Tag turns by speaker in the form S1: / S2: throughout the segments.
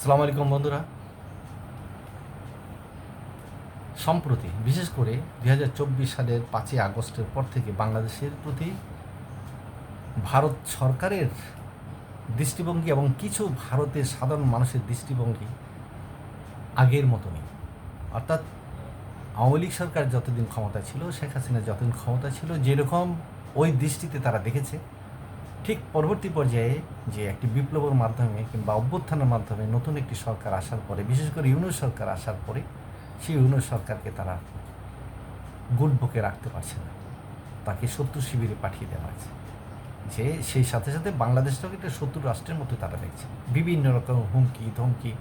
S1: সালাম আলাইকুম বন্ধুরা। সম্প্রতি, বিশেষ করে দুই হাজার চব্বিশ সালের পাঁচই আগস্টের পর থেকে বাংলাদেশের প্রতি ভারত সরকারের দৃষ্টিভঙ্গি এবং কিছু ভারতের সাধারণ মানুষের দৃষ্টিভঙ্গি আগের মতো নেই অর্থাৎ আওয়ামী লীগ সরকার যতদিন ক্ষমতা ছিল, শেখ হাসিনা যতদিন ক্ষমতা ছিল, যেরকম ওই দৃষ্টিতে তারা দেখেছে ঠিক পরবর্তী পর্যায়ে যে একটি বিপ্লবের মাধ্যমে কিংবা অভ্যুত্থানের মাধ্যমে নতুন একটি সরকার আসার পরে, বিশেষ করে ইউনুস সরকার আসার পরে, সেই ইউনুস সরকারকে তারা গুড বুকে রাখতে পারছে না। তাকে শত্রু শিবিরে পাঠিয়ে দেওয়া হয়েছে। যে সেই সাথে সাথে বাংলাদেশটাকে একটা শত্রু রাষ্ট্রের মতো তারা দেখছে। বিভিন্ন রকম হুমকি, ধমকি,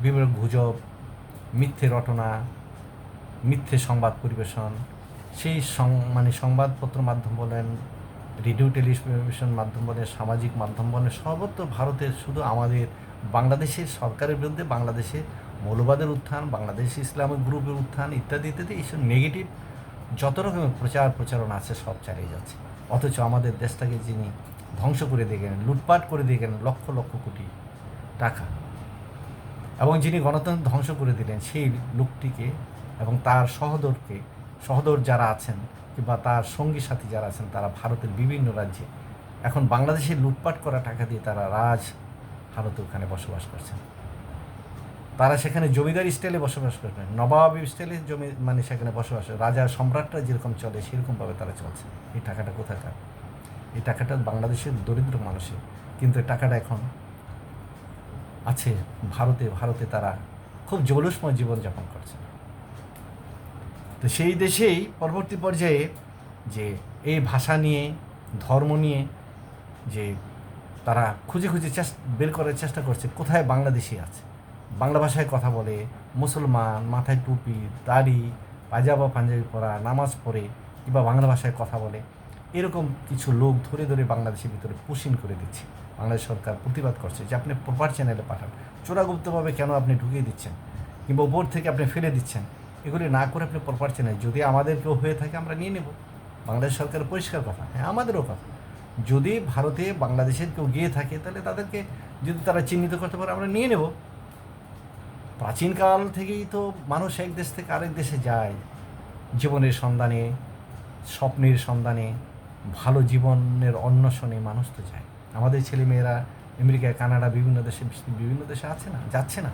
S1: বিভিন্ন গুজব, মিথ্যে রটনা, মিথ্যে সংবাদ পরিবেশন, সেই মানে সংবাদপত্র মাধ্যম বলেন রেডিও, টেলিভিশন মাধ্যম বলেন, সামাজিক মাধ্যম বলেন, সর্বত্র ভারতের শুধু আমাদের বাংলাদেশের সরকারের বিরুদ্ধে বাংলাদেশে মৌলবাদের উত্থান, বাংলাদেশ ইসলামিক গ্রুপের উত্থান ইত্যাদি ইত্যাদি এইসব নেগেটিভ যত রকমের প্রচার প্রচারণা আছে সব চালিয়ে যাচ্ছে। অথচ আমাদের দেশটাকে যিনি ধ্বংস করে দিয়ে গেলেন, লুটপাট করে দিয়ে গেলেন লক্ষ লক্ষ কোটি টাকা। এবং যিনি গণতন্ত্র ধ্বংস করে দিলেন, সেই লোকটিকে এবং তার সহদরকে, সহদর যারা আছেন কিংবা তার সঙ্গী সাথী যারা আছেন, তারা ভারতের বিভিন্ন রাজ্যে। এখন বাংলাদেশে লুটপাট করা টাকা দিয়ে তারা রাজ ভারতে ওখানে বসবাস করছেন। তারা সেখানে জমিদার স্টাইলে বসবাস করবেন নবাব স্টাইলে জমি মানে সেখানে বসবাস রাজা সম্রাটরা যেরকম চলে, সেরকমভাবে তারা চলছে। এই টাকাটা কোথাকার? এই টাকাটা বাংলাদেশের দরিদ্র মানুষের। কিন্তু এই টাকাটা এখন আছে ভারতে। ভারতে তারা খুব জৌলুসময় জীবনযাপন করছে। তো সেই দেশেই পরবর্তী পর্যায়ে যে এই ভাষা নিয়ে, ধর্ম নিয়ে যে তারা খুঁজে খুঁজে চেষ্টা বের করার চেষ্টা করছে, কোথায় বাংলাদেশি আছে? বাংলা ভাষায় কথা বলে, মুসলমান, মাথায় টুপি, দাড়ি, পাজামা, পাঞ্জাবি পরা, নামাজ পড়ে, কিংবা বাংলা ভাষায় কথা বলে, এরকম কিছু লোক ধরে ধরে বাংলাদেশের ভিতরে পুষিন করে দিচ্ছে। বাংলাদেশ সরকার প্রতিবাদ করছে যে আপনি প্রপার চ্যানেলে পাঠান। চোরাগুপ্তভাবে কেন আপনি ঢুকিয়ে দিচ্ছেন? কিংবা উপর থেকে আপনি ফেলে দিচ্ছেন? এগুলি না করে আপনি প্রপার চ্যানেল যদি আমাদের কেউ হয়ে থাকে, আমরা নিয়ে নেব। বাংলাদেশ সরকারের পরিষ্কার কথা। হ্যাঁ আমাদেরও কথা। যদি ভারতে বাংলাদেশের কেউ গিয়ে থাকে, তাহলে তাদেরকে যদি তারা চিহ্নিত করতে পারে, আমরা নিয়ে নেব। প্রাচীনকাল থেকেই তো মানুষ এক দেশ থেকে আরেক দেশে যায়। জীবনের সন্ধানে, স্বপ্নের সন্ধানে, ভালো জীবনের অন্বেষণে মানুষ তো যায়। আমাদের ছেলেমেয়েরা আমেরিকা, কানাডা, বিভিন্ন দেশে বিভিন্ন দেশে আছে না, যাচ্ছে না।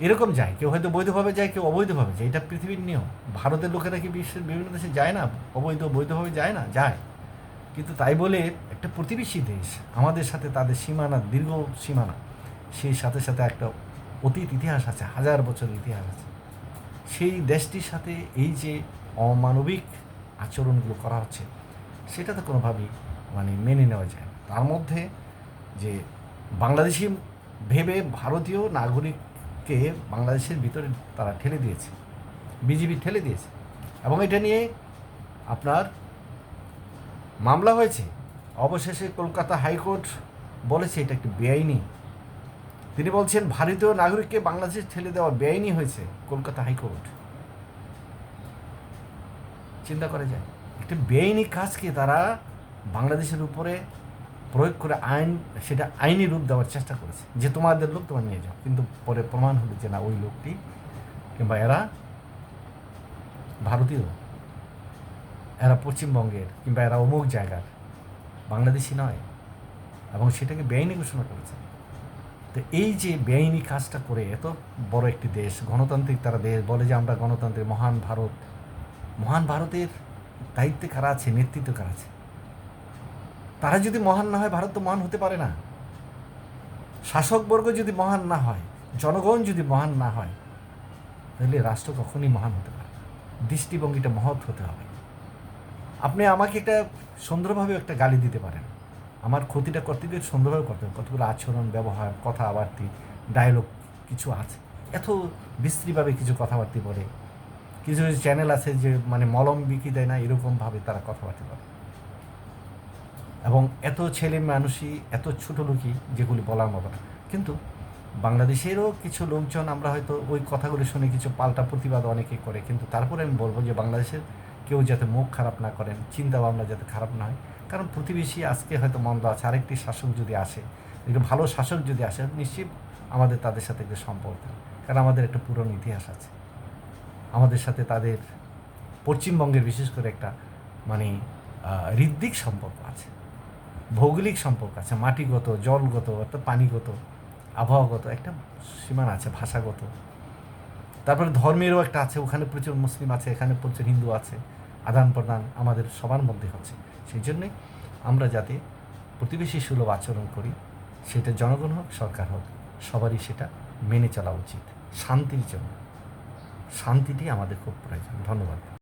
S1: এরকম যায়, কেউ হয়তো বৈধভাবে যায়, কেউ অবৈধভাবে যায়, এটা পৃথিবীর নিয়ম। ভারতের লোকেরা কি বিশ্বের বিভিন্ন দেশে যায় না? অবৈধ বৈধভাবে যায় না? যায়। কিন্তু তাই বলে একটা প্রতিবেশী দেশ, আমাদের সাথে তাদের সীমানা, দীর্ঘ সীমানা, সেই সাথে সাথে একটা অতীত ইতিহাস আছে, হাজার বছরের ইতিহাস আছে। সেই দেশটির সাথে এই যে অমানবিক আচরণগুলো করা হচ্ছে, সেটা তো কোনোভাবেই মানে মেনে নেওয়া যায় না। তার মধ্যে যে বাংলাদেশি ভেবে ভারতীয় নাগরিককে বাংলাদেশের ভিতরে তারা ঠেলে দিয়েছে বিজেপি ঠেলে দিয়েছে। এবং এটা নিয়ে আপনার মামলা হয়েছে। অবশেষে কলকাতা হাইকোর্ট বলেছে এটা একটি বেআইনি। তিনি বলছেন, ভারতীয় নাগরিককে বাংলাদেশে ঠেলে দেওয়া বেআইনি হয়েছে কলকাতা হাইকোর্ট। চিন্তা করা যায়, একটি বেআইনি কাজকে তারা বাংলাদেশের উপরে প্রয়োগ করে আইন, সেটা আইনি রূপ দেওয়ার চেষ্টা করেছে। যে তোমাদের লোক তোমার নিয়ে যাও। কিন্তু পরে প্রমাণ হলো যে না, ওই লোকটি কিংবা এরা ভারতীয়, এরা পশ্চিমবঙ্গের কিংবা এরা অমুক জায়গার বাংলাদেশি নয় এবং সেটাকে বেআইনি ঘোষণা করেছে। তো এই যে বেআইনি কাজটা করে এত বড় একটি দেশ, গণতান্ত্রিক তারা দেশ বলে যে আমরা গণতন্ত্রের মহান ভারত, মহান ভারতের দায়িত্বে কারা আছে, নেতৃত্ব কারা আছে? তারা যদি মহান না হয়, ভারত তো মহান হতে পারে না। শাসকবর্গ যদি মহান না হয়, জনগণ যদি মহান না হয়, তাহলে রাষ্ট্র কখনই মহান হতে পারে দৃষ্টিভঙ্গিটা মহৎ হতে হবে। আপনি আমাকে একটা সুন্দরভাবে একটা গালি দিতে পারেন। আমার ক্ষতিটা করতে গিয়ে সুন্দরভাবে করতে হবে। কতগুলো আচরণ, ব্যবহার, কথাবার্তি ডায়লগ কিছু আছে। এত বিস্তৃতভাবে কিছু কথাবার্তি বলে। কিছু কিছু চ্যানেল আছে যে মানে মলম বিক্রি দেয় না, এরকমভাবে তারা কথাবার্তা বলে। এবং এত ছেলে মানুষই, এত ছোট লোকই যেগুলি বলার মতো না। কিন্তু বাংলাদেশেরও কিছু লোকজন আমরা হয়তো ওই কথাগুলি শুনে কিছু পাল্টা প্রতিবাদ অনেকে করে, কিন্তু তারপরে আমি বলব যে বাংলাদেশের কেউ যাতে মুখ খারাপ না করেন চিন্তা ভাবনা যাতে খারাপ না হয়, কারণ প্রতিবেশী আজকে হয়তো মন্দ আছে, আরেকটি শাসক যদি আসে, একটু ভালো শাসক যদি আসে, নিশ্চিত আমাদের তাদের সাথে একটু সম্পর্ক কারণ আমাদের একটা পুরনো ইতিহাস আছে। আমাদের সাথে তাদের পশ্চিমবঙ্গের বিশেষ করে একটা মানে হৃদ্দিক সম্পর্ক আছে। ভৌগোলিক সম্পর্ক আছে, মাটিগত, জলগত, অর্থাৎ পানিগত, আবহাওয়াগত, একটা সীমানা আছে, ভাষাগত। তারপরে ধর্মেরও একটা আছে, ওখানে প্রচুর মুসলিম আছে, এখানে প্রচুর হিন্দু আছে, আদান প্রদান আমাদের সবার মধ্যে হচ্ছে। সেই জন্যে আমরা যাতে প্রতিবেশী সুলভ আচরণ করি, সেটা জনগণ হোক, সরকার হোক, সবারই সেটা মেনে চলা উচিত, শান্তির জন্য। শান্তিটি আমাদের খুব প্রয়োজন। ধন্যবাদ।